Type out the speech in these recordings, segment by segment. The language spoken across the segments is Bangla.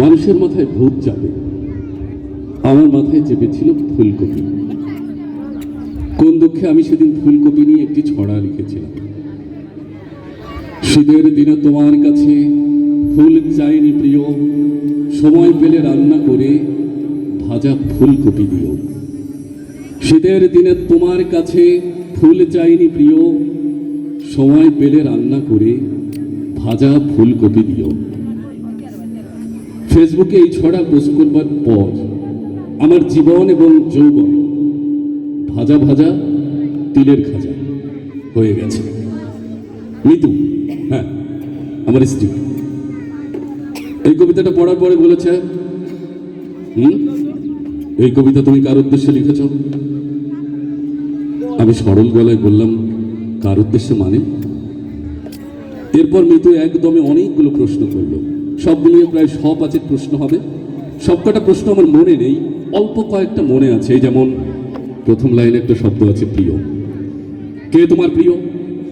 মানুষের মাথায় ভূত যাবে। আমার মাথায় চেপেছিল ফুলকপি। কোন দুঃখে আমি সেদিন ফুলকপি নিয়ে একটি ছড়া লিখেছিলাম। শীতের দিনে তোমার কাছে ফুল চাইনি প্রিয়। সময় পেলে রান্না করে ভাজা ফুলকপি দিও। শীতের দিনে তোমার কাছে ফুল চাইনি প্রিয়। সময় পেলে রান্না করে ভাজা ফুলকপি দিও। ফেসবুকে এই ছড়া পোস্ট করবার পর আমার জীবন এবং যৌবন ভাজা ভাজা তিলের খাজা হয়ে গেছে। মিতু হ্যাঁ আমার স্ত্রী। এই কবিতাটা পড়ার পরে বলেছে, হুম? এই কবিতা তুমি কার উদ্দেশ্যে লিখেছ? আমি সরল গলায় বললাম, কার উদ্দেশ্যে মানে? এরপর মিতু একদমে অনেকগুলো প্রশ্ন করল। সব মিলিয়ে প্রায় শ পাঁচের প্রশ্ন হবে। সবকটা প্রশ্ন আমার মনে নেই, অল্প কয়েকটা মনে আছে। যেমন প্রথম লাইনে একটা শব্দ আছে, প্রিয়। কে তোমার প্রিয়?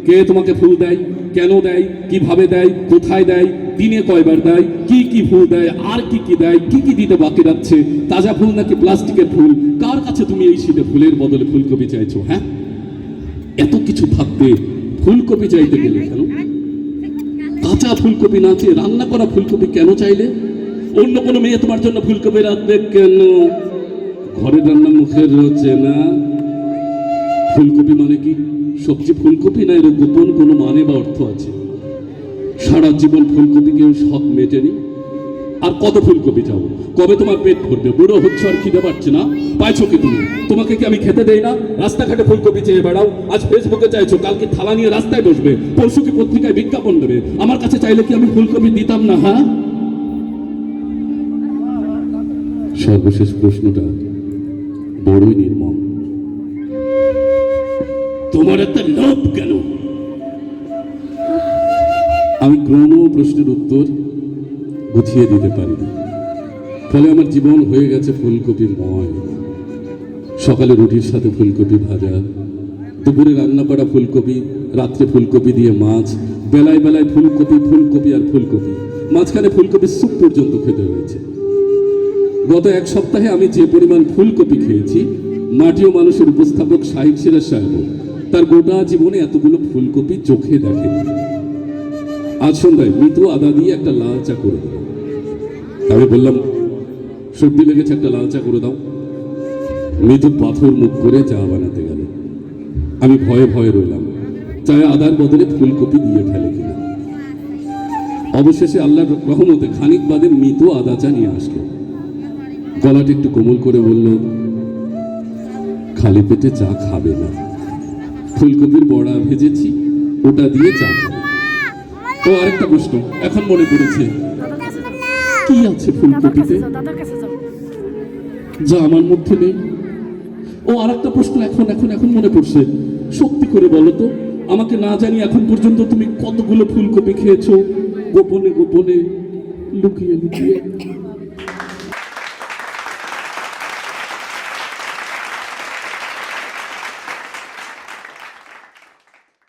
কে তোমাকে ফুল দেয়? কেন দেয়? কীভাবে দেয়? কোথায় দেয়? দিনে কয়বার দেয়? কি কি ফুল দেয়? আর কি কি দেয়? কি কি দিতে বাকি রাখছে? তাজা ফুল নাকি প্লাস্টিকের ফুল? কার কাছে তুমি এই শীতে ফুলের বদলে ফুলকপি চাইছো হ্যাঁ? এত কিছু থাকতে ফুলকপি চাইতে গেলে কেন? কাঁচা ফুলকপি না চেয়ে রান্না করা ফুলকপি কেন চাইলে? অন্য কোনো মেয়ে তোমার জন্য ফুলকপি রাখবে কেন? ঘরের রান্না মুখের রয়েছে না। ফুলকপি মানে কি? সবজি ফুলকপি না এর গোপন কোনো মানে বা অর্থ আছে? সারা জীবন ফুলকপি কেউ সব মেটেনি? আর কত ফুলকপি চাও? কবে তোমার পেট ভরবে? বুড়ো হচ্ছে আর খিদে পাচ্ছে না? পাইছো কি তুমি? তোমাকে কি আমি খেতে দেই না? রাস্তাঘাটে ফুলকপি চেয়ে বেড়াও। আজ ফেসবুকে চাইছো, কালকে থালা নিয়ে রাস্তায় বসবে। পরশু কি পত্রিকায় বিজ্ঞাপন দেবে? আমার কাছে চাইলে কি আমি ফুলকপি দিতাম না হ্যাঁ? সর্বশেষ প্রশ্নটা বড়ই নির্মম। তোমার একটা লোভ কেন? আমি কোনো প্রশ্নের উত্তর গুছিয়ে দিতে পারি ফলে আমার জীবন হয়ে গেছে ফুলকপি ময়। সকালে রুটির সাথে ফুলকপি ভাজা, দুপুরে রান্না করা ফুলকপি, রাত্রে ফুলকপি দিয়ে মাছ, বেলায় বেলায় ফুলকপি ফুলকপি আর ফুলকপি। মাঝখানে ফুলকপি স্যুপ পর্যন্ত খেতে হয়েছে। গত এক সপ্তাহে আমি যে পরিমাণ ফুলকপি খেয়েছি মাটিও মানুষের উপস্থাপক সাহিব সিরাজ সাহেব তার গোটা জীবনে এতগুলো ফুলকপি চোখে দেখেনি আজ সন্ধ্যায় মৃদু আদা দিয়ে একটা লাল চা করে দিল। আমি বললাম, সর্দি লেগেছে, একটা লাল চা করে দাও। মৃদু পাথর মুখ করে চা বানাতে গেল। আমি ভয়ে ভয়ে রইলাম। চায়ে আদার বদলে ফুলকপি দিয়ে ফেলে কিনা অবশেষে আল্লাহর রহমতে খানিক বাদে মৃদু আদা চা নিয়ে আসলো। গলাটা একটু কোমল করে বলল, খালি পেটে চা খাবে না। ফুলকপির বড়া ভেজেছি, ওটা দিয়ে চা ও আরেকটা প্রশ্ন, এখন মনে পড়েছে। কি আছে ফুলকপিতে? যা আমার মধ্যে নেই। ও আরেকটা প্রশ্ন, এখন এখন এখন মনে পড়ছে। সত্যি করে বলো তো, আমাকে না জানি এখন পর্যন্ত তুমি কতগুলো ফুলকপি খেয়েছো। গোপনে গোপনে, লুকিয়ে লুকিয়ে।